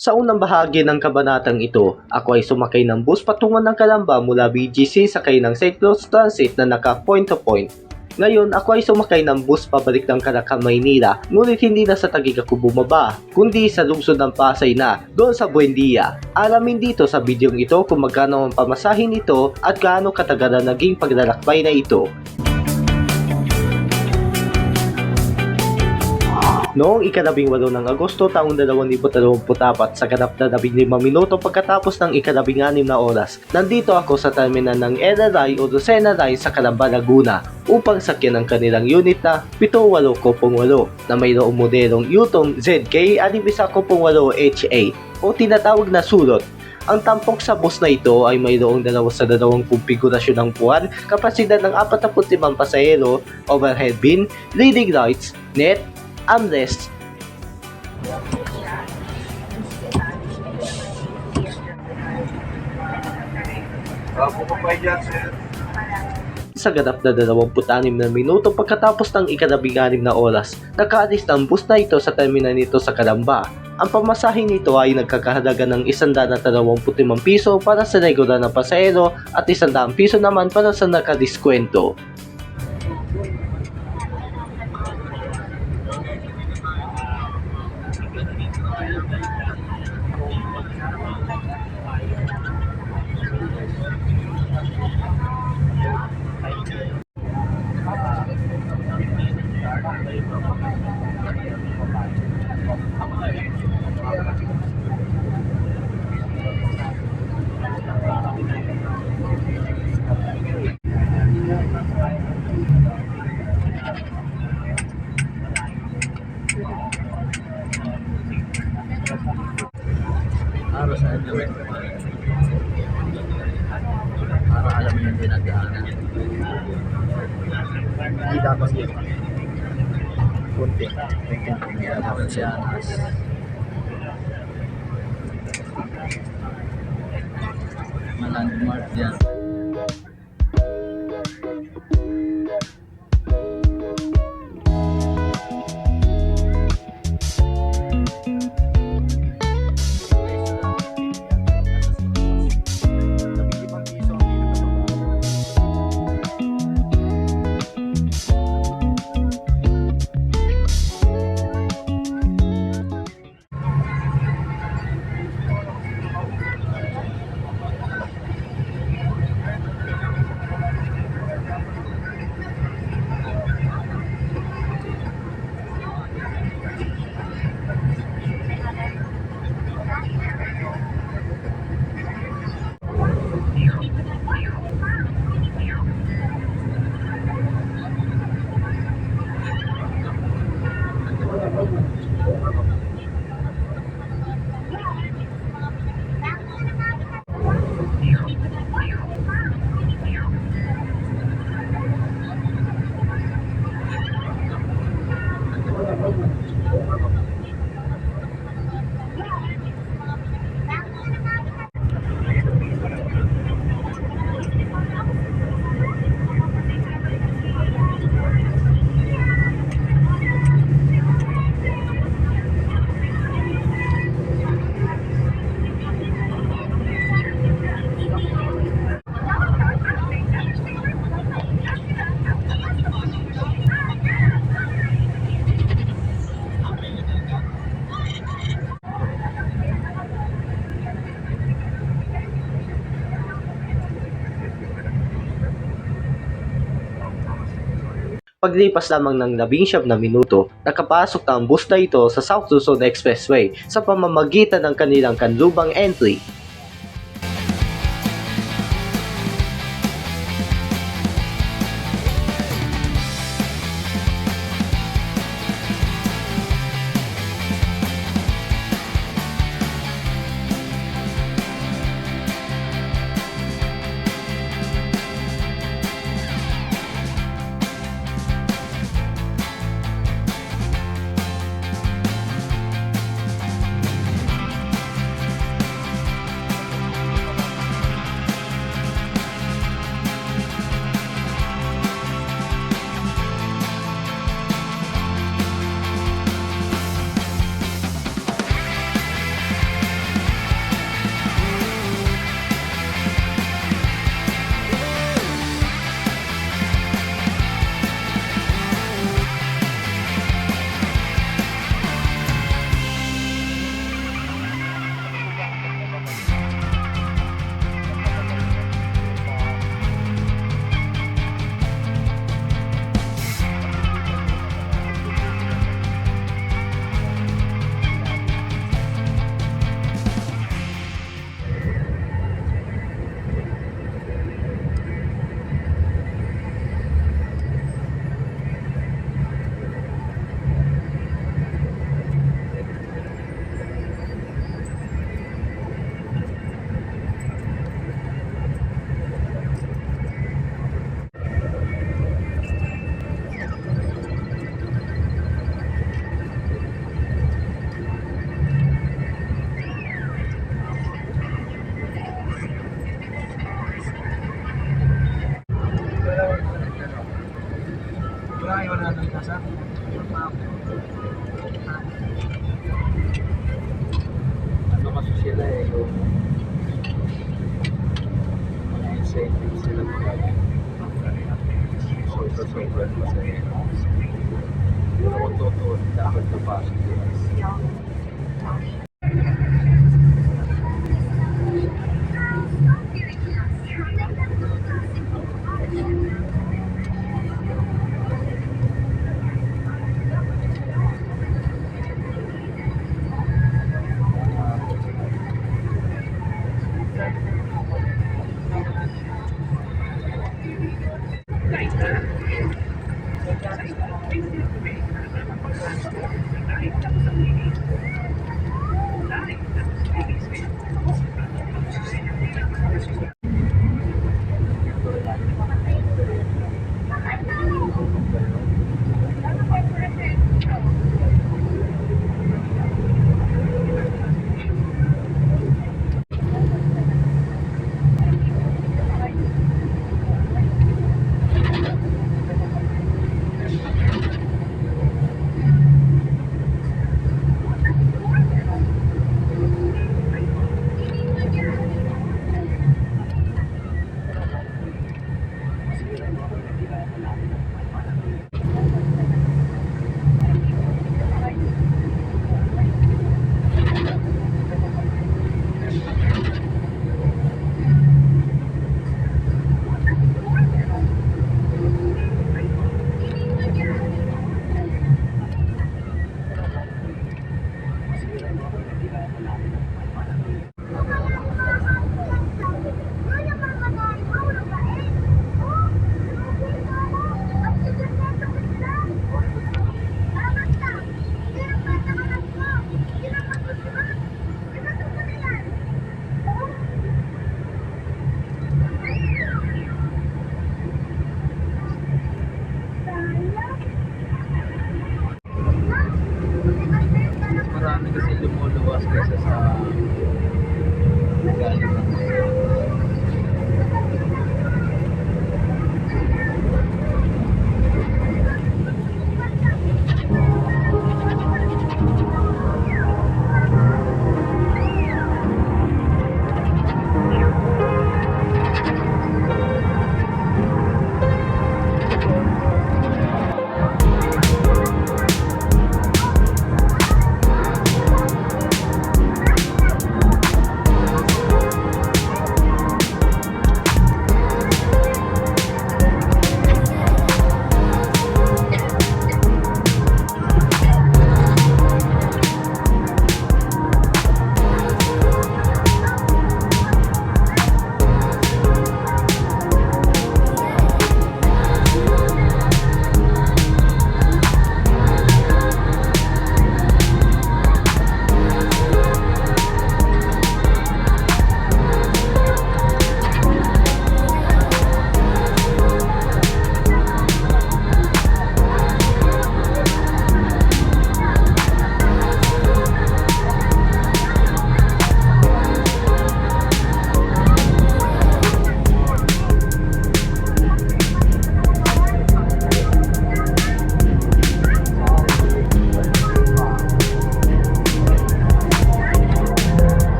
Sa unang bahagi ng kabanatang ito, ako ay sumakay ng bus patungo ng Kalamba mula BGC sakay ng St. Louis Transit na naka point to point. Ngayon, ako ay sumakay ng bus pabalik ng Caracal, Maynila, ngunit hindi na sa Taguig ako bumaba, kundi sa lungsod ng Pasay na, doon sa Buendia. Alamin dito sa bidyong ito kung magkano ang pamasahin ito at gaano katagal na naging paglalakbay na ito. Noong ikalabing walo ng Agosto taong 2024 sa ganap na 15 minuto pagkatapos ng ikalabing anim na oras, nandito ako sa terminal ng LRI o Lucena Line sa Calamba, Laguna upang sakyan ang kanilang unit na 7808 na mayroong modelong Yutong ZK 6108 HA o tinatawag na sulot. Ang tampok sa bus na ito ay mayroong dalawa sa dalawang kumpigurasyon ng puwan, kapasidad ng 45 pasahero, overhead bin, leading lights, net, armrest, Ako pa pa dyan, sir. sa ganap na 26 na minuto pagkatapos ng ikalabing na oras, nakaalis ng bus na ito sa terminal nito sa Kalamba. Ang pamasahe nito ay nagkakahalaga ng 125 piso para sa regular na pasahero at 100 piso naman para sa nakadiskwento. Paglipas lamang ng labing siyam na minuto, nakapasok na ang bus na ito sa South Luzon Expressway sa pamamagitan ng kanilang kanlubang entry.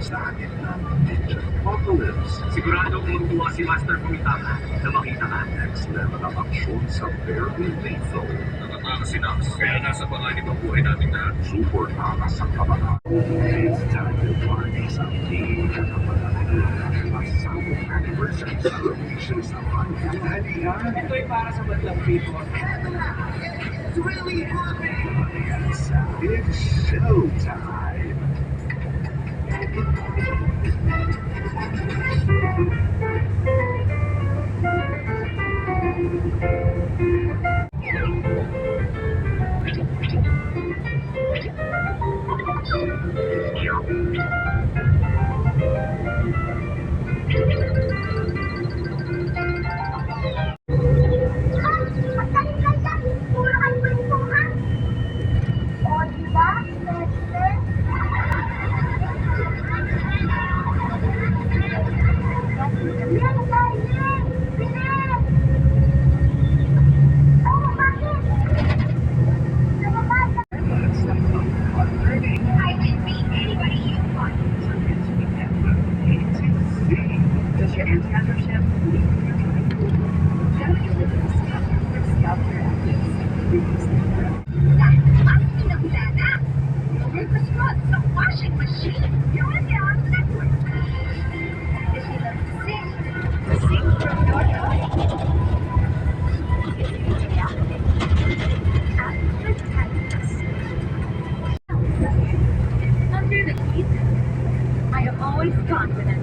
Sa akin ng Apocalypse. Sigurado kung tuwa si Master Kumitaka na makita ka. Next level ang aksyon sa very lethal. Kaya nasa panganib ang buhay natin na Super takas ang kabahan. It's time to party sa Ninja Pasabong anniversary celebration sa Halihan. Ito'y para sa badlang people. It's really happening! It's showtime! Puro always confident.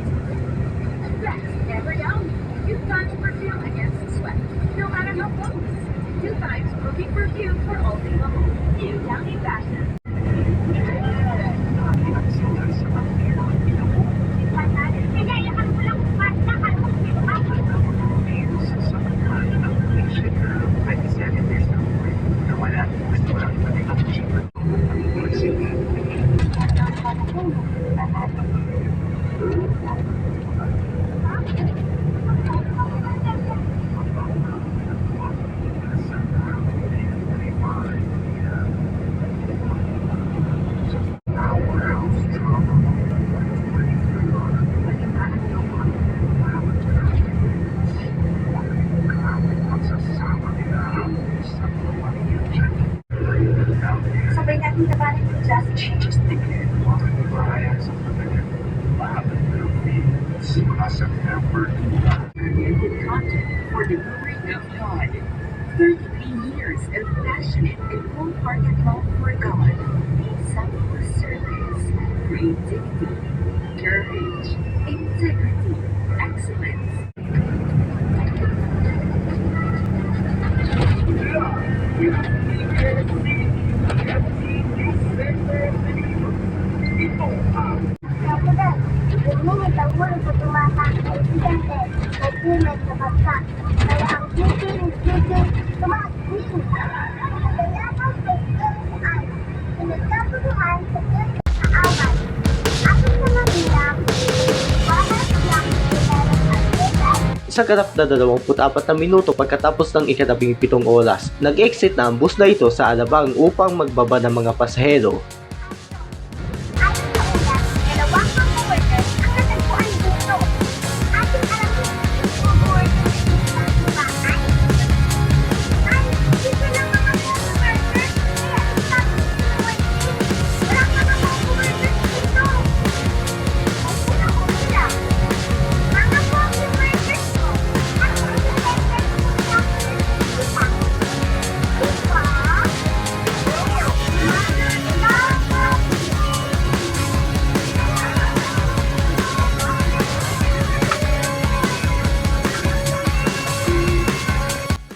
Yes, Gabrielle, you find perfume against sweat, no matter how close. You find smoking perfume for only the moment. New Downy Fashion. Glory of God. 33 years of passionate and wholehearted love for God. Some Selfless service, creativity, courage, Sa ganap na 24 na minuto pagkatapos ng ikalabing pitong oras, nag-exit na ang bus na ito sa Alabang upang magbaba ng mga pasahero.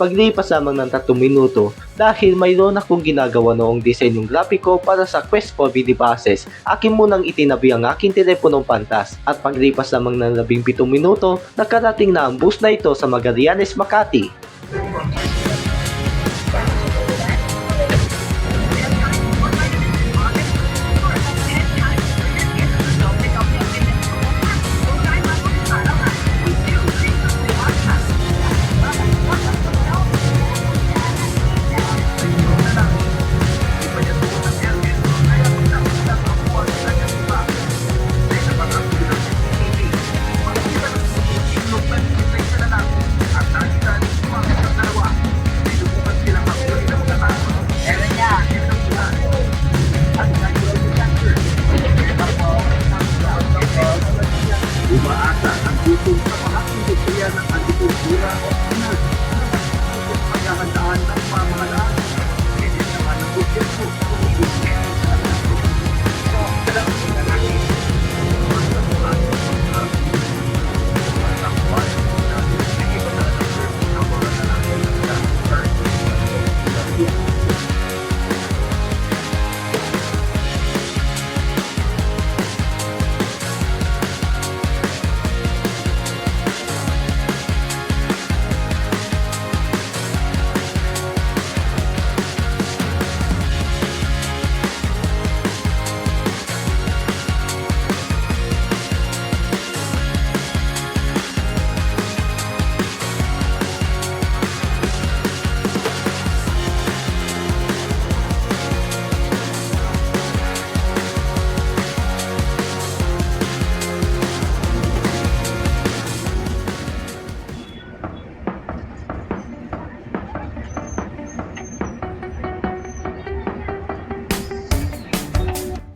Paglipas lamang ng 3 minuto dahil mayroon akong ginagawa noong disenyong grafiko para sa Quest for BD Passes, akin munang itinabi ang aking teleponong pantas at paglipas lamang ng 17 minuto, nakarating na ang bus na ito sa Magallanes, Makati.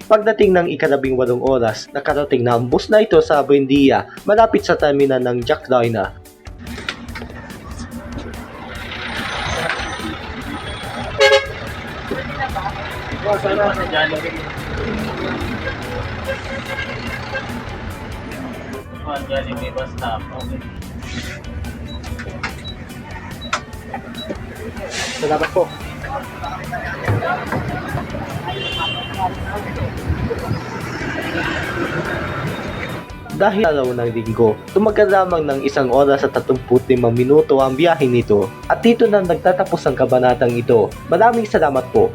Pagdating ng ikalabing walong oras, nakarating na ang bus na ito sa Buendia, malapit sa terminal ng Jack Liner. Salamat po. Dahil araw ng linggo, tumagal lamang ng isang oras at 35 minuto ang biyahe nito. At dito na nagtatapos ang kabanatang ito. Maraming salamat po.